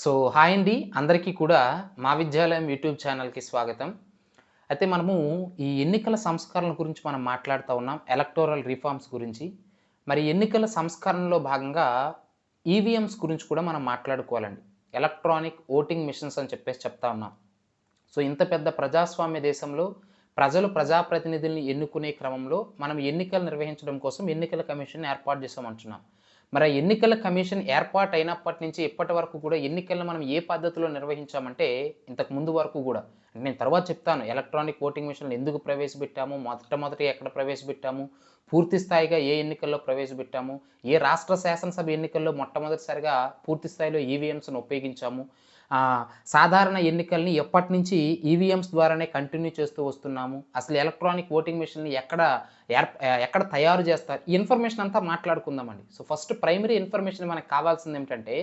So hi అండి. అందరికీ కూడా మా విద్యాలయం యూట్యూబ్ ఛానల్కి స్వాగతం. అయితే మనము ఈ ఎన్నికల సంస్కరణల గురించి మనం మాట్లాడుతూ ఉన్నాం ఎలక్టోరల్ రిఫార్మ్స్ గురించి. మరి ఎన్నికల సంస్కరణలో భాగంగా ఈవీఎంస్ గురించి కూడా మనం మాట్లాడుకోవాలండి. ఎలక్ట్రానిక్ ఓటింగ్ మిషన్స్ అని చెప్పేసి చెప్తా ఉన్నాం. సో ఇంత పెద్ద ప్రజాస్వామ్య దేశంలో ప్రజలు ప్రజాప్రతినిధుల్ని ఎన్నుకునే క్రమంలో మనం ఎన్నికలు నిర్వహించడం కోసం ఎన్నికల కమిషన్ ఏర్పాటు చేసామంటున్నాం. మరి ఆ ఎన్నికల కమిషన్ ఏర్పాటు అయినప్పటి నుంచి ఇప్పటి వరకు కూడా ఎన్నికలను మనం ఏ పద్ధతిలో నిర్వహించామంటే ఇంతకు ముందు వరకు కూడా నేను తర్వాత చెప్తాను ఎలక్ట్రానిక్ ఓటింగ్ మిషన్లు ఎందుకు ప్రవేశపెట్టాము మొట్టమొదటి ఎక్కడ ప్రవేశపెట్టాము పూర్తి స్థాయిగా ఏ ఎన్నికల్లో ప్రవేశపెట్టాము ఏ రాష్ట్ర శాసనసభ ఎన్నికల్లో మొట్టమొదటిసారిగా పూర్తి స్థాయిలో ఈవీఎంస్ను ఉపయోగించాము సాధారణ ఎన్నికల్ని ఎప్పటి నుంచి ఈవీఎంస్ ద్వారానే కంటిన్యూ చేస్తూ వస్తున్నాము? అసలు ఎలక్ట్రానిక్ ఓటింగ్ మిషన్ని ఎక్కడ ఎక్కడ తయారు చేస్తారు? ఈ ఇన్ఫర్మేషన్ అంతా మాట్లాడుకుందామండి. సో ఫస్ట్ ప్రైమరీ ఇన్ఫర్మేషన్ మనకు కావాల్సింది ఏమిటంటే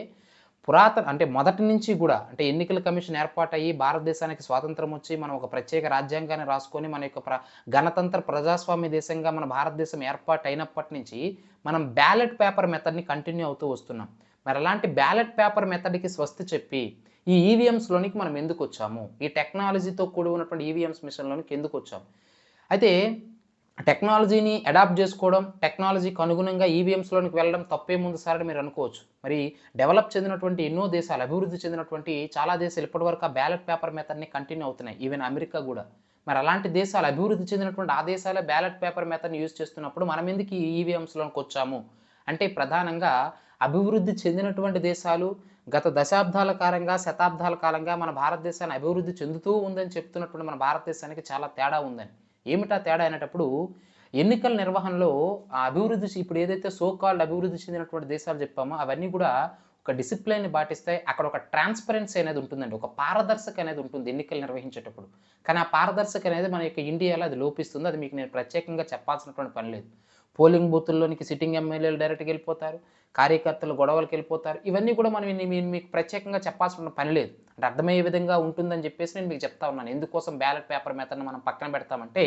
పురాతన అంటే మొదటి నుంచి కూడా అంటే ఎన్నికల కమిషన్ ఏర్పాటయ్యి భారతదేశానికి స్వాతంత్రం వచ్చి మనం ఒక ప్రత్యేక రాజ్యాంగాన్ని రాసుకొని మన యొక్క ప్ర గణతంత్ర ప్రజాస్వామ్య దేశంగా మన భారతదేశం ఏర్పాటు అయినప్పటి నుంచి మనం బ్యాలెట్ పేపర్ మెథడ్ని కంటిన్యూ అవుతూ వస్తున్నాం. మరి అలాంటి బ్యాలెట్ పేపర్ మెథడ్కి స్వస్తి చెప్పి ఈ ఈవీఎంస్లోనికి మనం ఎందుకు వచ్చాము? ఈ టెక్నాలజీతో కూడి ఉన్నటువంటి ఈవీఎంస్ మిషన్లోనికి ఎందుకు వచ్చాము? అయితే టెక్నాలజీని అడాప్ట్ చేసుకోవడం టెక్నాలజీకి అనుగుణంగా ఈవీఎంస్లోనికి వెళ్ళడం తప్పేముంది సార్ అని మీరు అనుకోవచ్చు. మరి డెవలప్ చెందినటువంటి ఎన్నో దేశాలు అభివృద్ధి చెందినటువంటి చాలా దేశాలు ఇప్పటివరకు ఆ బ్యాలెట్ పేపర్ మెథడ్ని కంటిన్యూ అవుతున్నాయి. ఈవెన్ అమెరికా కూడా. మరి అలాంటి దేశాలు అభివృద్ధి చెందినటువంటి ఆ దేశాలే బ్యాలెట్ పేపర్ మెథడ్ని యూజ్ చేస్తున్నప్పుడు మనం ఎందుకు ఈ ఈవీఎంస్లోకి వచ్చాము? అంటే ప్రధానంగా అభివృద్ధి చెందినటువంటి దేశాలు గత దశాబ్దాల కాలంగా శతాబ్దాల కాలంగా మన భారతదేశాన్ని అభివృద్ధి చెందుతూ ఉందని చెప్తున్నటువంటి మన భారతదేశానికి చాలా తేడా ఉందని. ఏమిటా తేడా అనేటప్పుడు ఎన్నికల నిర్వహణలో ఆ అభివృద్ధి ఇప్పుడు ఏదైతే సో కాల్డ్ అభివృద్ధి చెందినటువంటి దేశాలు చెప్పామో అవన్నీ కూడా ఒక డిసిప్లైన్ని పాటిస్తాయి. అక్కడ ఒక ట్రాన్స్పరెన్సీ అనేది ఉంటుందండి. ఒక పారదర్శక అనేది ఉంటుంది ఎన్నికలు నిర్వహించేటప్పుడు. కానీ ఆ పారదర్శక అనేది మన యొక్క ఇండియాలో అది లోపిస్తుంది. అది మీకు నేను ప్రత్యేకంగా చెప్పాల్సినటువంటి పని లేదు. పోలింగ్ బూతుల్లోనికి సిట్టింగ్ ఎమ్మెల్యేలు డైరెక్ట్గా వెళ్ళిపోతారు. కార్యకర్తలు గొడవలకు వెళ్ళిపోతారు. ఇవన్నీ కూడా మనం మీకు ప్రత్యేకంగా చెప్పాల్సిన పని లేదు. అంటే అర్థమయ్యే విధంగా ఉంటుందని చెప్పేసి నేను మీకు చెప్తా ఉన్నాను. ఎందుకోసం బ్యాలెట్ పేపర్ మెథడ్ని మనం పక్కన పెడతామంటే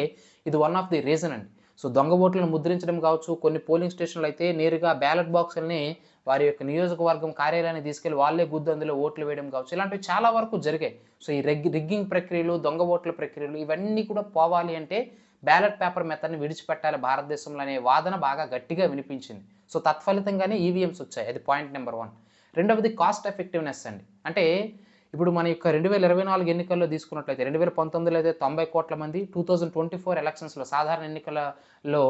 ఇది వన్ ఆఫ్ ది రీజన్ అండి. సో దొంగ ఓట్లను ముద్రించడం కావచ్చు కొన్ని పోలింగ్ స్టేషన్లు అయితే నేరుగా బ్యాలెట్ బాక్సుల్ని వారి యొక్క నియోజకవర్గం కార్యాలయాన్ని తీసుకెళ్ళి వాళ్ళే గుద్దు అందులో ఓట్లు వేయడం కావచ్చు. ఇలాంటివి చాలా వరకు జరిగాయి. సో ఈ రెగ్ రిగ్గింగ్ ప్రక్రియలు దొంగ ఓట్ల ప్రక్రియలు ఇవన్నీ కూడా పోవాలి అంటే బ్యాలెట్ పేపర్ మెథడ్ని విడిచిపెట్టాలి భారతదేశంలో అనే వాదన బాగా గట్టిగా వినిపించింది. సో తత్ఫలితంగానే ఈవీఎంస్ వచ్చాయి. అది పాయింట్ నెంబర్ వన్ రెండవది కాస్ట్ ఎఫెక్టివ్నెస్ అండి. అంటే ఇప్పుడు మన యొక్క రెండు వేల ఇరవై నాలుగు ఎన్నికల్లో తీసుకున్నట్లయితే రెండు వేల పంతొమ్మిదిలో అయితే తొంభై కోట్ల మంది టూ థౌజండ్ ట్వంటీ ఫోర్ ఎలక్షన్స్లో సాధారణ ఎన్నికలలో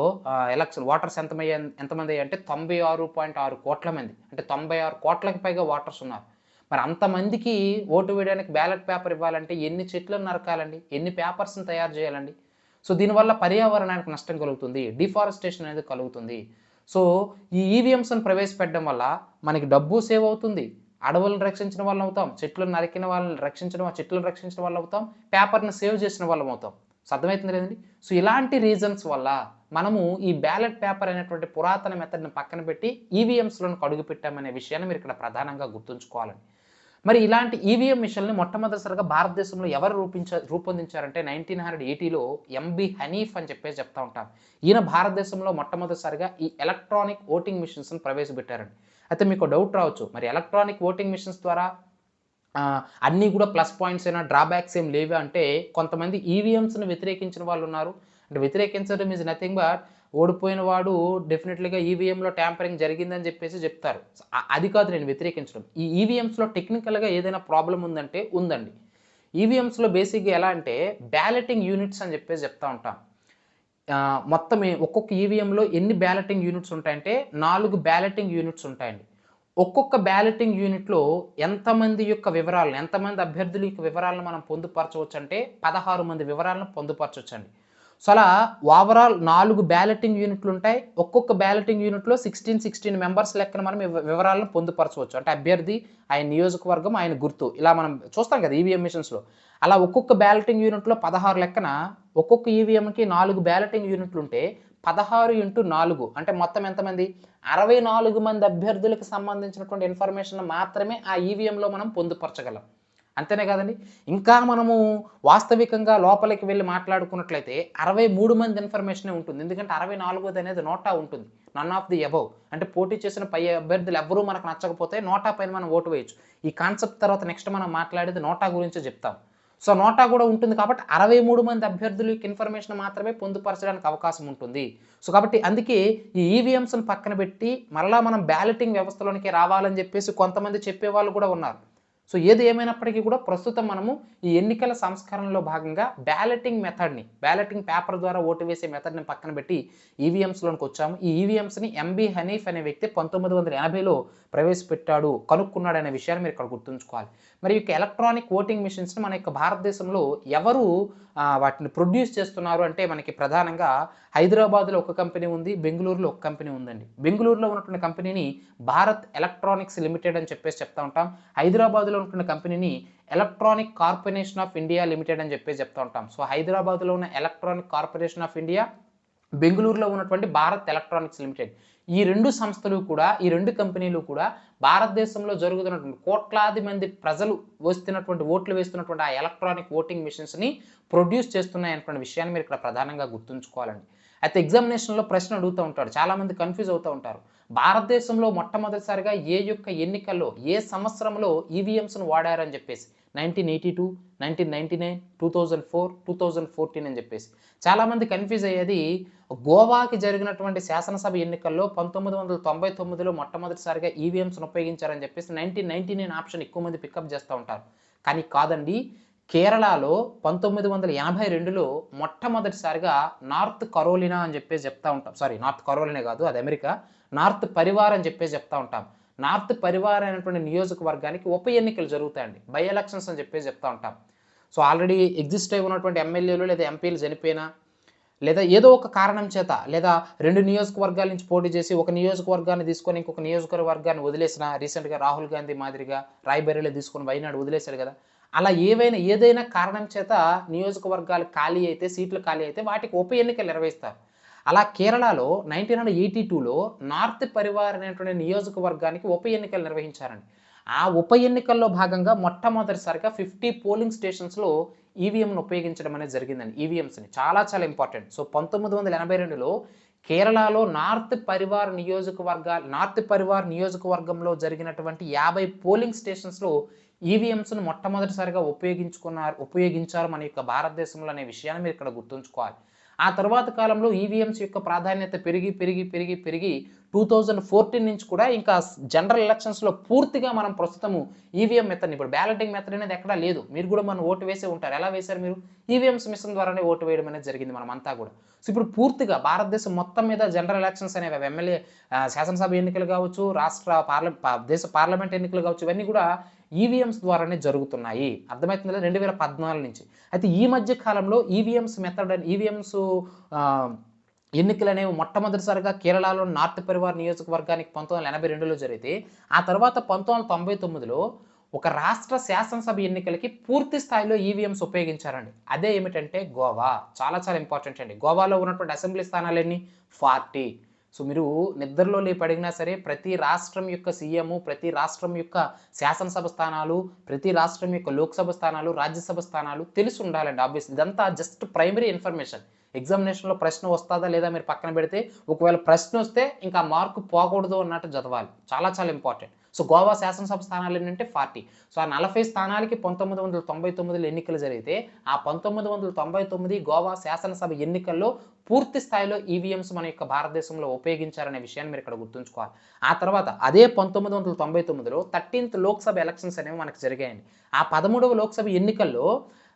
ఎలక్షన్ ఓటర్స్ ఎంతమయ్యా ఎంతమంది అంటే తొంభై ఆరు పాయింట్ ఆరు కోట్ల మంది. అంటే తొంభై ఆరు కోట్లకి పైగా ఓటర్స్ ఉన్నారు. మరి అంతమందికి ఓటు వేయడానికి బ్యాలెట్ పేపర్ ఇవ్వాలంటే ఎన్ని చెట్లను నరకాలండి? ఎన్ని పేపర్స్ని తయారు చేయాలండి? సో దీనివల్ల పర్యావరణానికి నష్టం కలుగుతుంది డిఫారెస్టేషన్ అనేది కలుగుతుంది. సో ఈ ఈవీఎంస్ను ప్రవేశపెట్టడం వల్ల మనకి డబ్బు సేవ్ అవుతుంది. అడవులను రక్షించిన వాళ్ళం అవుతాం చెట్లను నరికిన వాళ్ళని రక్షించడం చెట్లను రక్షించిన వాళ్ళు అవుతాం పేపర్ని సేవ్ చేసిన వాళ్ళం అవుతాం. సో అర్థమవుతుంది లేదండి సో ఇలాంటి రీజన్స్ వల్ల మనము ఈ బ్యాలెట్ పేపర్ అనేటువంటి పురాతన మెథడ్ని పక్కన పెట్టి ఈవీఎంస్లను కడుగు పెట్టామనే విషయాన్ని మీరు ఇక్కడ ప్రధానంగా గుర్తుంచుకోవాలండి. మరి ఇలాంటి ఈవీఎం మిషన్ని మొట్టమొదటిసారిగా భారతదేశంలో ఎవరు రూపించ రూపొందించారంటే నైన్టీన్ హండ్రెడ్ ఎయిటీలో ఎంబి హనీఫ్ అని చెప్పేసి చెప్తా ఉంటారు ఈయన భారతదేశంలో మొట్టమొదటిసారిగా ఈ ఎలక్ట్రానిక్ ఓటింగ్ మిషన్స్ని ప్రవేశపెట్టారండి. అయితే మీకు డౌట్ రావచ్చు. మరి ఎలక్ట్రానిక్ ఓటింగ్ మిషన్స్ ద్వారా అన్నీ కూడా ప్లస్ పాయింట్స్ అయినా డ్రాబ్యాక్స్ ఏం లేవా? అంటే కొంతమంది ఈవీఎంస్ని వ్యతిరేకించిన వాళ్ళు ఉన్నారు. అంటే వ్యతిరేకించడం ఈజ్ నథింగ్ బట్ ఓడిపోయిన వాడు డెఫినెట్లీగా ఈవీఎంలో ట్యాంపరింగ్ జరిగిందని చెప్పేసి చెప్తారు. అది కాదు నేను వ్యతిరేకించడం. ఈ ఈవీఎంస్లో టెక్నికల్గా ఏదైనా ప్రాబ్లం ఉందంటే ఉందండి. ఈవీఎంస్లో బేసిక్గా ఎలా అంటే బ్యాలెటింగ్ యూనిట్స్ అని చెప్పేసి చెప్తా ఉంటాం. మొత్తం ఒక్కొక్క ఈవీఎంలో ఎన్ని బ్యాలెటింగ్ యూనిట్స్ ఉంటాయంటే నాలుగు బ్యాలెటింగ్ యూనిట్స్ ఉంటాయండి. ఒక్కొక్క బ్యాలెటింగ్ యూనిట్లో ఎంతమంది యొక్క వివరాలను ఎంతమంది అభ్యర్థుల యొక్క వివరాలను మనం పొందుపరచవచ్చు అంటే పదహారు మంది వివరాలను పొందుపరచవచ్చు అండి సో అలా ఓవరాల్ నాలుగు బ్యాలెటింగ్ యూనిట్లు ఉంటాయి. ఒక్కొక్క బ్యాలెటింగ్ యూనిట్లో సిక్స్టీన్ సిక్స్టీన్ మెంబర్స్ లెక్కన మనం వివరాలను పొందుపరచవచ్చు. అంటే అభ్యర్థి ఆయన నియోజకవర్గం ఆయన గుర్తు. ఇలా మనం చూస్తాం కదా ఈవీఎం మిషన్స్లో అలా ఒక్కొక్క బ్యాలెటింగ్ యూనిట్లో పదహారు లెక్కన ఒక్కొక్క ఈవీఎంకి నాలుగు బ్యాలెటింగ్ యూనిట్లు ఉంటే పదహారు ఇంటూ నాలుగు. అంటే మొత్తం ఎంతమంది? అరవై నాలుగు మంది అభ్యర్థులకు సంబంధించినటువంటి ఇన్ఫర్మేషన్ మాత్రమే ఆ ఈవీఎంలో మనం పొందుపరచగలం. అంతేనే కదండి. ఇంకా మనము వాస్తవికంగా లోపలికి వెళ్ళి మాట్లాడుకున్నట్లయితే అరవై మూడు మంది ఇన్ఫర్మేషనే ఉంటుంది. ఎందుకంటే అరవై నాలుగోది అనేది నోటా ఉంటుంది. నన్ ఆఫ్ ది అబౌవ్ అంటే పోటీ చేసిన పై అభ్యర్థులు ఎవరూ మనకు నచ్చకపోతే నోటా పైన మనం ఓటు వేయచ్చు. ఈ కాన్సెప్ట్ తర్వాత నెక్స్ట్ మనం మాట్లాడేది నోటా గురించి చెప్తాం. సో నోటా కూడా ఉంటుంది కాబట్టి అరవై మూడు మంది అభ్యర్థులకి ఇన్ఫర్మేషన్ మాత్రమే పొందుపరచడానికి అవకాశం ఉంటుంది. సో కాబట్టి అందుకే ఈ ఈవీఎంస్ని పక్కన పెట్టి మరలా మనం బ్యాలెటింగ్ వ్యవస్థలోనికి రావాలని చెప్పేసి కొంతమంది చెప్పేవాళ్ళు కూడా ఉన్నారు. సో ఏది ఏమైనప్పటికీ కూడా ప్రస్తుతం మనము ఈ ఎన్నికల సంస్కరణలో భాగంగా బ్యాలెటింగ్ మెథడ్ని బ్యాలెటింగ్ పేపర్ ద్వారా ఓటు వేసే మెథడ్ని పక్కన పెట్టి ఈవీఎంస్లోనికి వచ్చాము. ఈ ఈవీఎంస్ని ఎంబీ హనీఫ్ అనే వ్యక్తి పంతొమ్మిది వందల ఎనభైలో ప్రవేశపెట్టాడు కనుక్కున్నాడు అనే విషయాన్ని మీరు ఇక్కడ గుర్తుంచుకోవాలి. మరి ఈ యొక్క ఎలక్ట్రానిక్ ఓటింగ్ మిషన్స్ని మన యొక్క భారతదేశంలో ఎవరు వాటిని ప్రొడ్యూస్ చేస్తున్నారు అంటే మనకి ప్రధానంగా హైదరాబాద్లో ఒక కంపెనీ ఉంది బెంగళూరులో ఒక కంపెనీ ఉందండి. బెంగళూరులో ఉన్నటువంటి కంపెనీని భారత్ ఎలక్ట్రానిక్స్ లిమిటెడ్ అని చెప్పేసి చెప్తా ఉంటాం. హైదరాబాద్లో ఉన్నటువంటి కంపెనీని electronic corporation of India limited అని చెప్పేసి చెప్తా ఉంటాం. సో హైదరాబాద్లో ఉన్న ఎలక్ట్రానిక్ కార్పొరేషన్ ఆఫ్ ఇండియా బెంగళూరులో ఉన్నటువంటి భారత్ ఎలక్ట్రానిక్స్ లిమిటెడ్ ఈ రెండు సంస్థలు కూడా ఈ రెండు కంపెనీలు కూడా భారతదేశంలో జరుగుతున్నటువంటి కోట్లాది మంది ప్రజలు వస్తున్నటువంటి ఓట్లు వేస్తున్నటువంటి ఆ ఎలక్ట్రానిక్ ఓటింగ్ మిషన్స్ని ప్రొడ్యూస్ చేస్తున్నాయి అనేటువంటి విషయాన్ని మీరు ఇక్కడ ప్రధానంగా గుర్తుంచుకోవాలండి. అయితే ఎగ్జామినేషన్లో ప్రశ్న అడుగుతూ ఉంటాడు చాలామంది కన్ఫ్యూజ్ అవుతూ ఉంటారు. భారతదేశంలో మొట్టమొదటిసారిగా ఏ యొక్క ఎన్నికల్లో ఏ సంవత్సరంలో ఈవీఎంస్ను వాడారని చెప్పేసి. Nineteen eighty two nineteen ninety nine two thousand four two thousand fourteen అని చెప్పేసి. చాలామంది కన్ఫ్యూజ్ అయ్యేది గోవాకి జరిగినటువంటి శాసనసభ ఎన్నికల్లో పంతొమ్మిది వందల తొంభై తొమ్మిదిలో మొట్టమొదటిసారిగా ఈవీఎంస్ను ఉపయోగించారని చెప్పేసి నైన్టీన్ నైన్టీ నైన్ ఆప్షన్ ఎక్కువ మంది పికప్ చేస్తూ ఉంటారు. కానీ కాదండి కేరళలో పంతొమ్మిది వందల ఎనభై రెండులో మొట్టమొదటిసారిగా నార్త్ కరోలినా అని చెప్పేసి చెప్తా ఉంటాం. సారీ నార్త్ కరోలినా కాదు అది అమెరికా. నార్త్ పరివార్ అని చెప్పేసి చెప్తా ఉంటాం. నార్త్ పరివార్ అనేటువంటి నియోజకవర్గానికి ఉప ఎన్నికలు జరుగుతాయండి. బై ఎలక్షన్స్ అని చెప్పేసి చెప్తా ఉంటాం. సో ఆల్రెడీ ఎగ్జిస్ట్ అయి ఉన్నటువంటి ఎమ్మెల్యేలు లేదా ఎంపీలు చనిపోయినా లేదా ఏదో ఒక కారణం చేత లేదా రెండు నియోజకవర్గాల నుంచి పోటీ చేసి ఒక నియోజకవర్గాన్ని తీసుకొని ఇంకొక నియోజకవర్గాన్ని వదిలేసిన రీసెంట్గా రాహుల్ గాంధీ మాదిరిగా రాయ్బరేలో తీసుకొని వైనాడు వదిలేశారు కదా. అలా ఏవైనా ఏదైనా కారణం చేత నియోజకవర్గాలు ఖాళీ అయితే సీట్లు ఖాళీ అయితే వాటికి ఉప ఎన్నికలు నిర్వహిస్తారు. అలా కేరళలో నైన్టీన్ హండ్రెడ్ ఎయిటీ టూలో నార్త్ పరివార్ అనేటువంటి నియోజకవర్గానికి ఉప ఎన్నికలు నిర్వహించారండి. ఆ ఉప ఎన్నికల్లో భాగంగా మొట్టమొదటిసారిగా ఫిఫ్టీ పోలింగ్ స్టేషన్స్లో ఈవీఎంను ఉపయోగించడం అనేది జరిగిందండి ఈవీఎంస్ని చాలా చాలా ఇంపార్టెంట్. సో పంతొమ్మిది వందల ఎనభై రెండులో కేరళలో నార్త్ పరివార్ నియోజకవర్గాలు నార్త్ పరివార్ నియోజకవర్గంలో జరిగినటువంటి యాభై పోలింగ్ స్టేషన్స్లో ఈవీఎంస్ను మొట్టమొదటిసారిగా ఉపయోగించుకున్నారు ఉపయోగించారు మన యొక్క భారతదేశంలో అనే విషయాన్ని మీరు ఇక్కడ గుర్తుంచుకోవాలి. ఆ తర్వాత కాలంలో ఈవీఎంస్ యొక్క ప్రాధాన్యత పెరిగి పెరిగి పెరిగి పెరిగి టూ థౌజండ్ ఫోర్టీన్ నుంచి కూడా ఇంకా జనరల్ ఎలక్షన్స్లో పూర్తిగా మనం ప్రస్తుతము ఈవీఎం మెథడ్ని ఇప్పుడు బ్యాలెటింగ్ మెథడ్ అనేది ఎక్కడా లేదు. మీరు కూడా మనం ఓటు వేసే ఉంటారు. ఎలా వేశారు మీరు? ఈవీఎంస్ మిషన్ ద్వారానే ఓటు వేయడం అనేది జరిగింది మనం అంతా కూడా. సో ఇప్పుడు పూర్తిగా భారతదేశం మొత్తం మీద జనరల్ ఎలక్షన్స్ అనేవి ఎమ్మెల్యే శాసనసభ ఎన్నికలు కావచ్చు రాష్ట్ర పార్ల దేశ పార్లమెంట్ ఎన్నికలు కావచ్చు ఇవన్నీ కూడా ఈవీఎంస్ ద్వారానే జరుగుతున్నాయి. అర్థమవుతుంది? రెండు వేల పద్నాలుగు నుంచి. అయితే ఈ మధ్య కాలంలో ఈవీఎంస్ మెథడ్ ఈవీఎంస్ ఎన్నికలు అనేవి మొట్టమొదటిసారిగా కేరళలో నార్త్ పరివార్ నియోజకవర్గానికి పంతొమ్మిది వందల ఎనభై రెండులో జరిగితే ఆ తర్వాత పంతొమ్మిది వందల తొంభై తొమ్మిదిలో ఒక రాష్ట్ర శాసనసభ ఎన్నికలకి పూర్తి స్థాయిలో ఈవీఎంస్ ఉపయోగించారండి. అదే ఏమిటంటే గోవా. చాలా చాలా ఇంపార్టెంట్ అండి. గోవాలో ఉన్నటువంటి అసెంబ్లీ స్థానాలు ఎన్ని ఫార్టీ. సో మీరు నిద్రలో లేపి అడిగినా సరే ప్రతి రాష్ట్రం యొక్క సీఎం ప్రతి రాష్ట్రం యొక్క శాసనసభ స్థానాలు ప్రతి రాష్ట్రం యొక్క లోక్సభ స్థానాలు రాజ్యసభ స్థానాలు తెలిసి ఉండాలండి ఆబ్వియస్లీ ఇదంతా జస్ట్ ప్రైమరీ ఇన్ఫర్మేషన్ ఎగ్జామినేషన్లో ప్రశ్న వస్తుందా లేదా మీరు పక్కన పెడితే ఒకవేళ ప్రశ్న వస్తే ఇంకా మార్కు పోకూడదు అన్నట్టు చదవాలి. చాలా చాలా ఇంపార్టెంట్ సో గోవా శాసనసభ స్థానాలు ఏంటంటే ఫార్టీ. సో ఆ నలభై స్థానాలకి పంతొమ్మిది వందల తొంభై తొమ్మిదిలో ఎన్నికలు జరిగితే ఆ పంతొమ్మిది వందల తొంభై తొమ్మిది గోవా శాసనసభ ఎన్నికల్లో పూర్తి స్థాయిలో ఈవీఎంస్ మన యొక్క భారతదేశంలో ఉపయోగించారనే విషయాన్ని మీరు ఇక్కడ గుర్తుంచుకోవాలి. ఆ తర్వాత అదే పంతొమ్మిది వందల తొంభై తొమ్మిదిలో థర్టీన్త్ లోక్సభ ఎలక్షన్స్ అనేవి మనకు జరిగాయండి. ఆ పదమూడవ లోక్సభ ఎన్నికల్లో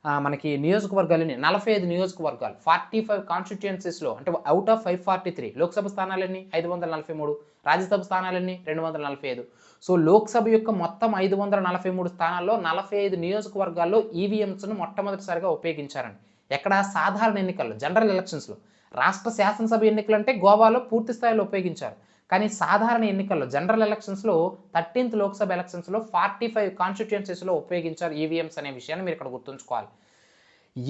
మనకి నియోజకవర్గాలని నలభై ఐదు నియోజకవర్గాలు ఫార్టీ ఫైవ్ కాన్స్టిట్యుయెన్సీస్లో అంటే out of five forty three Lok Sabha స్థానాలన్నీ ఐదు వందల నలభై మూడు రాజ్యసభ స్థానాలన్నీ రెండు వందల నలభై ఐదు. సో లోక్సభ యొక్క మొత్తం ఐదు వందల నలభై మూడు స్థానాల్లో నలభై ఐదు నియోజకవర్గాల్లో ఈవీఎంస్ను మొట్టమొదటిసారిగా ఉపయోగించారండి. ఎక్కడ సాధారణ ఎన్నికల్లో జనరల్ ఎలక్షన్స్లో రాష్ట్ర శాసనసభ ఎన్నికలు అంటే గోవాలో పూర్తి స్థాయిలో ఉపయోగించారు. కానీ సాధారణ ఎన్నికల్లో జనరల్ ఎలక్షన్స్లో థర్టీన్త్ లోక్సభ ఎలక్షన్స్లో ఫార్టీ ఫైవ్ కాన్స్టిట్యుయెన్సీస్లో ఉపయోగించారు ఈవీఎంస్ అనే విషయాన్ని మీరు ఇక్కడ గుర్తుంచుకోవాలి.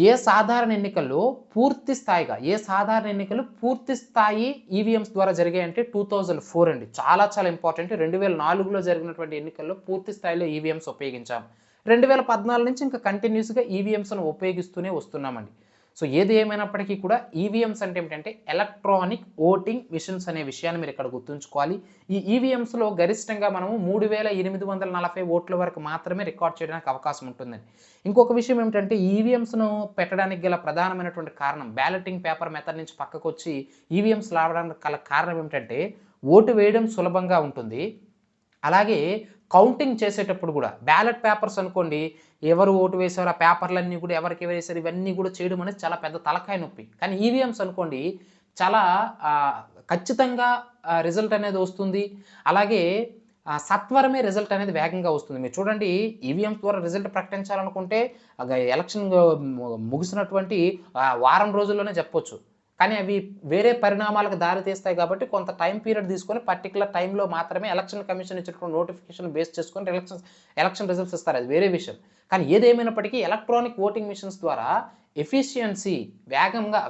ఏ సాధారణ ఎన్నికల్లో పూర్తి స్థాయిగా ఏ సాధారణ ఎన్నికలు పూర్తి స్థాయి ఈవీఎంస్ ద్వారా జరిగాయంటే టూ థౌజండ్ ఫోర్ అండి. చాలా చాలా ఇంపార్టెంట్. రెండు వేల నాలుగులో జరిగినటువంటి ఎన్నికల్లో పూర్తి స్థాయిలో ఈవీఎంస్ ఉపయోగించాం. రెండు వేల పద్నాలుగు నుంచి ఇంకా కంటిన్యూస్గా ఈవీఎంస్ను ఉపయోగిస్తూనే వస్తున్నామండి. సో ఏది ఏమైనప్పటికీ కూడా ఈవీఎంస్ అంటే ఏమిటంటే ఎలక్ట్రానిక్ ఓటింగ్ మిషన్స్ అనే విషయాన్ని మీరు ఇక్కడ గుర్తుంచుకోవాలి. ఈ ఈవీఎంస్లో గరిష్టంగా మనము మూడు వేల ఎనిమిది వందల నలభై ఓట్ల వరకు మాత్రమే రికార్డ్ చేయడానికి అవకాశం ఉంటుందండి ఇంకొక విషయం ఏమిటంటే ఈవీఎంస్ను పెట్టడానికి గల ప్రధానమైనటువంటి కారణం బ్యాలెటింగ్ పేపర్ మెథడ్ నుంచి పక్కకు వచ్చి ఈవీఎంస్ రావడానికి గల కారణం ఏమిటంటే ఓటు వేయడం సులభంగా ఉంటుంది. అలాగే కౌంటింగ్ చేసేటప్పుడు కూడా బ్యాలెట్ పేపర్స్ అనుకోండి ఎవరు ఓటు వేశారో ఆ పేపర్లన్నీ కూడా ఎవరికి వేశారు ఇవన్నీ కూడా చేయడం అనేది చాలా పెద్ద తలకాయ నొప్పి. కానీ ఈవీఎంస్ అనుకోండి చాలా ఖచ్చితంగా రిజల్ట్ అనేది వస్తుంది. అలాగే సత్వరమే రిజల్ట్ అనేది వేగంగా వస్తుంది. మీరు చూడండి ఈవీఎంస్ ద్వారా రిజల్ట్ ప్రకటించాలనుకుంటే ఎలక్షన్ ముగిసినటువంటి వారం రోజుల్లోనే చెప్పొచ్చు. కానీ అవి వేరే పరిణామాలకు దారి తీస్తాయి కాబట్టి కొంత టైం పీరియడ్ తీసుకొని పర్టికులర్ టైంలో మాత్రమే ఎలక్షన్ కమిషన్ ఇచ్చినటువంటి నోటిఫికేషన్ బేస్ చేసుకొని ఎలక్షన్ ఎలక్షన్ రిజల్ట్స్ ఇస్తారు. అది వేరే విషయం. కానీ ఏదేమైనప్పటికీ ఎలక్ట్రానిక్ ఓటింగ్ మిషన్స్ ద్వారా ఎఫిషియన్సీ వేగంగా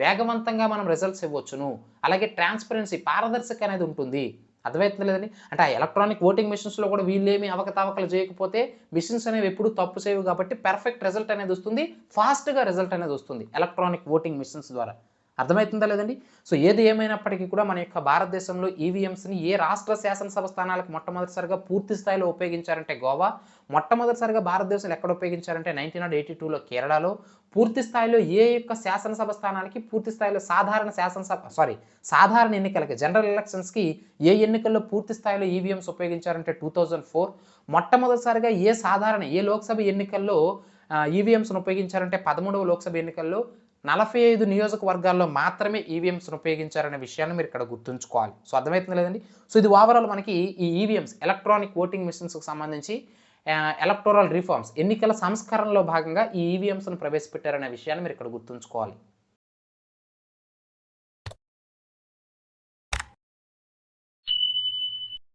వేగవంతంగా మనం రిజల్ట్స్ ఇవ్వచ్చును. అలాగే ట్రాన్స్పరెన్సీ పారదర్శక అనేది ఉంటుంది. అర్థమవుతుంది లేదండి? అంటే ఆ ఎలక్ట్రానిక్ ఓటింగ్ మిషన్స్లో కూడా వీళ్ళేమి అవకతవకలు చేయకపోతే మిషన్స్ అనేవి ఎప్పుడు తప్పు చేయవు కాబట్టి పెర్ఫెక్ట్ రిజల్ట్ అనేది వస్తుంది. ఫాస్ట్గా రిజల్ట్ అనేది వస్తుంది ఎలక్ట్రానిక్ ఓటింగ్ మిషన్స్ ద్వారా. అర్థమవుతుందా లేదండి? సో ఏది ఏమైనప్పటికీ కూడా మన యొక్క భారతదేశంలో ఈవీఎంస్ని ఏ రాష్ట్ర శాసనసభ స్థానాలకు మొట్టమొదటిసారిగా పూర్తి స్థాయిలో ఉపయోగించారంటే గోవా మొట్టమొదటిసారిగా భారతదేశంలో ఎక్కడ ఉపయోగించారంటే నైన్టీన్ నాట్ ఎయిటీ టూలో కేరళలో. పూర్తి స్థాయిలో ఏ యొక్క శాసనసభ స్థానాలకి పూర్తి స్థాయిలో సాధారణ శాసనసభ సారీ సాధారణ ఎన్నికలకి జనరల్ ఎలక్షన్స్కి ఏ ఎన్నికల్లో పూర్తి స్థాయిలో ఈవీఎంస్ ఉపయోగించారంటే టూ థౌజండ్ ఫోర్. మొట్టమొదటిసారిగా ఏ సాధారణ ఏ లోక్సభ ఎన్నికల్లో ఈవీఎంస్ను ఉపయోగించారంటే పదమూడవ లోక్సభ ఎన్నికల్లో నలభై ఐదు నియోజకవర్గాల్లో మాత్రమే ఈవీఎంస్ను ఉపయోగించారనే విషయాన్ని మీరు ఇక్కడ గుర్తుంచుకోవాలి. సో అర్థమవుతుంది లేదండి సో ఇది ఓవరాల్ మనకి ఈ ఈవీఎంస్ ఎలక్ట్రానిక్ ఓటింగ్ మిషన్స్కి సంబంధించి ఎలక్టోరల్ రిఫార్మ్స్ ఎన్నికల సంస్కరణలో భాగంగా ఈ ఈవీఎంస్ను ప్రవేశపెట్టారనే విషయాన్ని మీరు ఇక్కడ గుర్తుంచుకోవాలి.